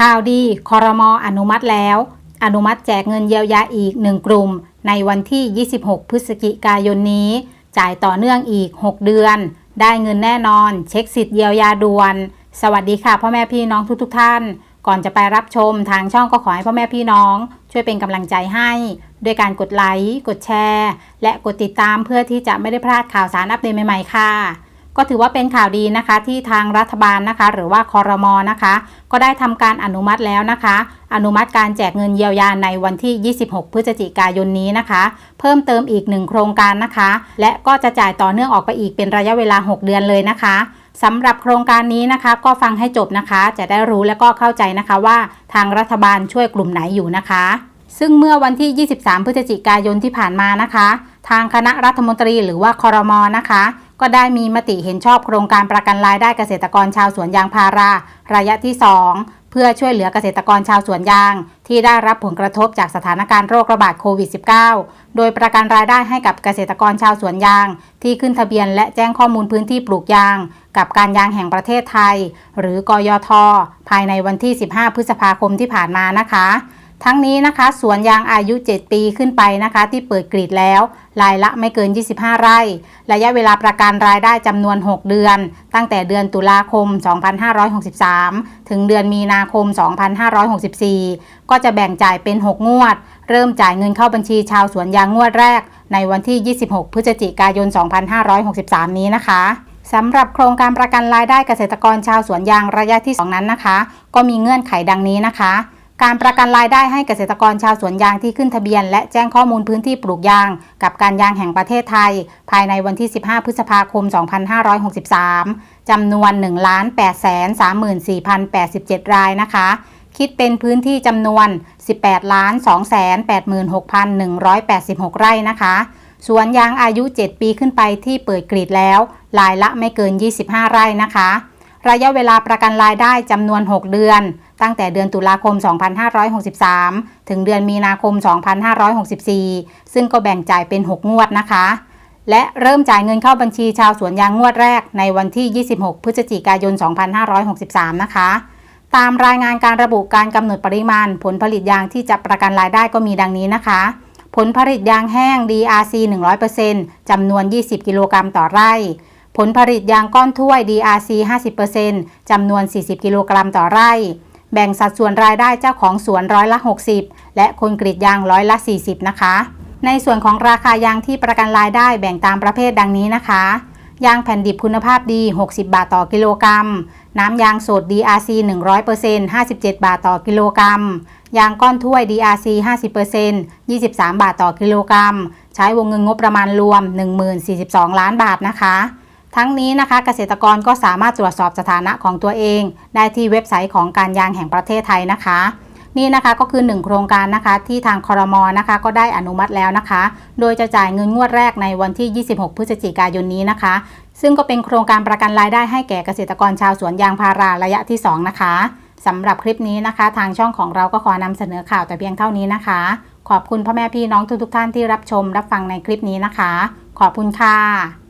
ข่าวดีคอรมออนุมัติแล้ว อนุมัติแจกเงินเยียวยาอีก1กลุ่ม ในวันที่ 26 พฤศจิกายนนี้ จ่ายต่อเนื่องอีก 6 เดือน ได้เงินแน่นอน เช็คสิทธิ์เยียวยาด่วน สวัสดีค่ะพ่อแม่พี่น้องทุกๆทท่าน ก่อนจะไปรับชมทางช่องก็ขอให้พ่อแม่พี่น้อง ช่วยเป็นกำลังใจให้ด้วยการกดไลค์ กดแชร์ และกดติดตามเพื่อที่จะไม่ได้พลาดข่าวสารอัปเดตใหม่ๆค่ะ ก็ถือว่าเป็นข่าวดีนะคะที่ทางรัฐบาลนะคะ หรือว่าคอรมอนะคะ ก็ได้ทำการอนุมัติแล้วนะคะ อนุมัติการแจกเงินเยียวยาในวันที่ 26 พฤศจิกายนนี้นะคะ เพิ่มเติมอีกหนึ่งโครงการนะคะ และก็จะจ่ายต่อเนื่องออกไปอีกเป็นระยะเวลา 6 เดือนเลยนะคะสำหรับโครงการนี้นะคะ ก็ฟังให้จบนะคะ จะได้รู้และก็เข้าใจนะคะว่าทางรัฐบาลช่วยกลุ่มไหนอยู่นะคะ ซึ่งเมื่อวันที่ 23 พฤศจิกายนที่ผ่านมานะคะ ทางคณะรัฐมนตรีหรือว่าคอรมอนะคะ ก็ได้มีมติเห็นชอบโครงการประกันรายได้เกษตรกรชาวสวนยางพารา ระยะที่ 2 เพื่อช่วยเหลือเกษตรกรชาวสวนยาง ที่ได้รับผลกระทบจากสถานการณ์โรคระบาดโควิด -19 โดยประกันรายได้ให้กับเกษตรกรชาวสวนยาง ที่ขึ้นทะเบียนและแจ้งข้อมูลพื้นที่ปลูกยาง กับการยางแห่งประเทศไทย หรือกยท ภายในวันที่ 15 พฤษภาคมที่ผ่านมานะคะ ทั้งนี้นะคะ สวนยางอายุ 7 ปีขึ้นไปนะคะ ที่เปิดกรีดแล้ว รายละไม่เกิน 25 ไร่ ระยะเวลาประกันรายได้จำนวน 6 เดือน ตั้งแต่เดือนตุลาคม 2563 ถึงเดือนมีนาคม 2564 ก็จะแบ่งจ่ายเป็น 6 งวด เริ่มจ่ายเงินเข้าบัญชีชาวสวนยางงวดแรก ในวันที่ 26 พฤศจิกายน 2563 นี้นะคะสำหรับโครงการประกันรายได้เกษตรกรชาวสวนยางระยะที่ 2 นั้นนะคะ ก็มีเงื่อนไขดังนี้นะคะ การประกันรายได้ให้เกษตรกรชาวสวนยางที่ขึ้นทะเบียน และแจ้งข้อมูลพื้นที่ปลูกยาง กับการยางแห่งประเทศไทย ภายในวันที่ 15 พฤษภาคม 2563 จำนวน 1 8 3 4 0 8 7 รายนะคะ คิดเป็นพื้นที่จำนวน 18 2 8 6 1 8 6 ไร่นะคะสวนยางอายุ 7 ปีขึ้นไปที่เปิดกรีดแล้วรายละไม่เกิน 25 ไร่นะคะ ระยะเวลาประกันรายได้จำนวน 6 เดือน ตั้งแต่เดือนตุลาคม 2563 ถึงเดือนมีนาคม 2564 ซึ่งก็แบ่งจ่ายเป็น 6 งวดนะคะ และเริ่มจ่ายเงินเข้าบัญชีชาวสวนยางงวดแรกในวันที่ 26 พฤศจิกายน 2563 นะคะ ตามรายงานการระบุการกำหนดปริมาณ ผลผลิตยางที่จะประกันรายได้ก็มีดังนี้นะคะผลผลิตยางแห้ง DRC 100%จำนวน 20 กิโลกรัมต่อไร่ ผลผลิตยางก้อนถ้วย DRC 50%จำนวน 40 กิโลกรัมต่อไร่ แบ่งสัดส่วนรายได้เจ้าของสวนร้อยละ 60 และคนกรีดยางร้อยละ 40 นะคะ ในส่วนของราคายางที่ประกันรายได้แบ่งตามประเภทดังนี้นะคะ ยางแผ่นดิบคุณภาพดี 60 บาทต่อกิโลกรัม น้ำยางสด DRC 100% 57 บาทต่อกิโลกรัม ยางก้อนถ้วย DRC 50% 23 บาทต่อกิโลกรัม ใช้วงเงินงบประมาณรวม 1042 ล้านบาทนะคะ ทั้งนี้นะคะเกษตรกรก็สามารถตรวจสอบสถานะของตัวเอง ได้ที่เว็บไซต์ของการยางแห่งประเทศไทยนะคะ นี่นะคะก็คือ 1 โครงการนะคะที่ทางคอรมอนะคะ ก็ได้อนุมัติแล้วนะคะ โดยจะจ่ายเงินงวดแรกในวันที่ 26 พฤศจิกายนนี้นะคะ ซึ่งก็เป็นโครงการประกันรายได้ให้แก่เกษตรกรชาวสวนยางพาราระยะที่ 2 นะคะสำหรับคลิปนี้นะคะ ทางช่องของเราก็ขอนำเสนอข่าวแต่เพียงเท่านี้นะคะ ขอบคุณพ่อแม่พี่น้องทุกๆทท่านที่รับชมรับฟังในคลิปนี้นะคะ ขอบคุณค่ะ